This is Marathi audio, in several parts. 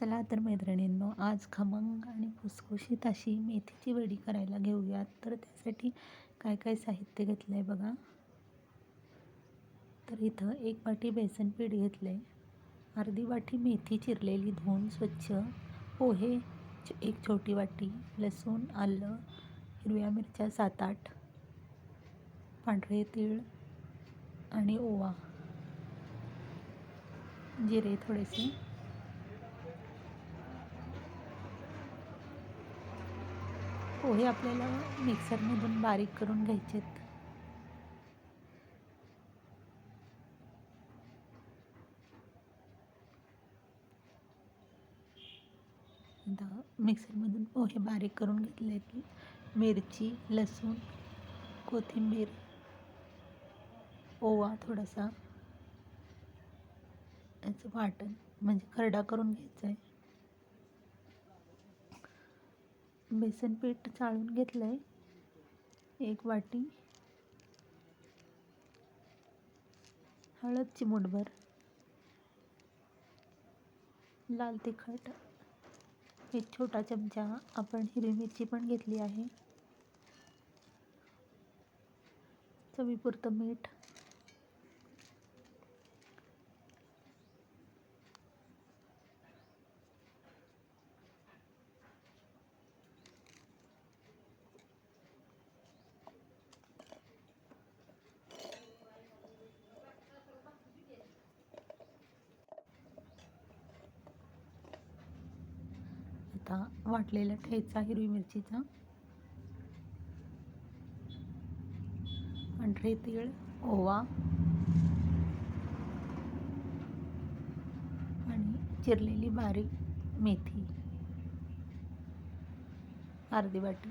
चला तर मैत्रिणींनो आज खमंग आणि खुसखुशीत अशी मेथीची वडी करायला घेऊयात. तर त्यासाठी काय काय साहित्य घेतलं आहे बघा. तर इथं एक वाटी बेसन पीठ घेतलं आहे अर्धी वाटी मेथी चिरलेली धुवून स्वच्छ. पोहे एक छोटी वाटी लसूण आलं हिरव्या मिरच्या सात आठ पांढरे तीळ आणि ओवा. जिरे थोडेसे. पोहे आपल्याला मिक्सरमधून बारीक करून घ्यायचेत. आता मिक्सरमधून पोहे बारीक करून घेतले की मिरची लसूण कोथिंबीर ओवा थोडासा. याचं वाटण म्हणजे खरडा करून घ्यायचा आहे बेसन पीठ चाळून घेतलं आहे एक वाटी. हळद चिमूटभर लाल तिखट. एक छोटा चमचा आपण हिरवी मिरची पण घेतली आहे. चवीपुरतं मीठ. आता वाटलेला ठेचा हिरवी मिरचीचा. पांढरे तीळ ओवा. आणि चिरलेली बारीक मेथी. अर्धी वाटी.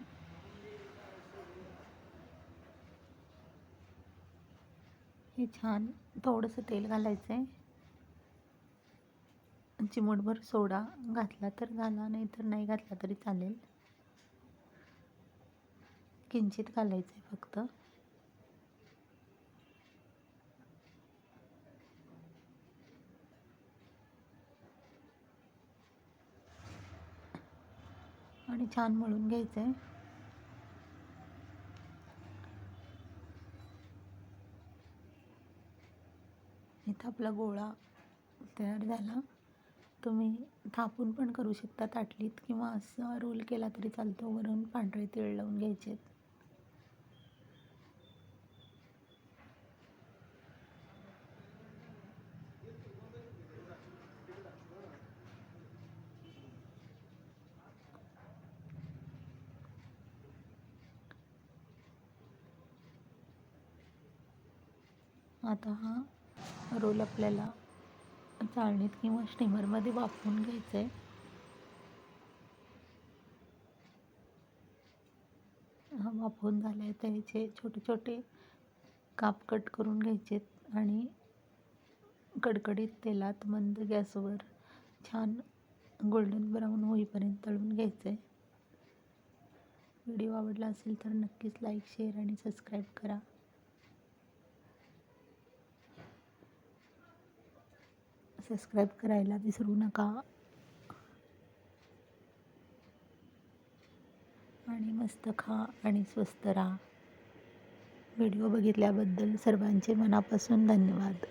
हे छान थोडंसं तेल घालायचं आहे चिमूटभर सोडा. घातला तर घाला नाही तर नाही घातला तरी चालेल. किंचित घालायचं आहे फक्त. आणि छान मळून घ्यायचं आहे इथं आपला गोळा तयार झाला. तुम्ही थापून पण करू शकता ताटलीत किंवा असं रोल केला तरी चालतो वरून पांढरे तीळ लावून घ्यायचे आता हा रोल आपल्याला चाळणीत किंवा स्टीमरमध्ये वाफवून घ्यायचं आहे हा वाफवून झाला आहे त्याचे छोटे छोटे काप कट करून घ्यायचे आणि कडकडीत तेलात मंद गॅसवर छान गोल्डन ब्राऊन होईपर्यंत तळून घ्यायचं आहे व्हिडिओ आवडला असेल तर नक्कीच लाईक शेअर आणि सबस्क्राईब करा. सबस्क्राईब करायला विसरू नका. आणि मस्त खा आणि स्वस्त राहा. व्हिडिओ बघितल्याबद्दल सर्वांचे मनापासून धन्यवाद.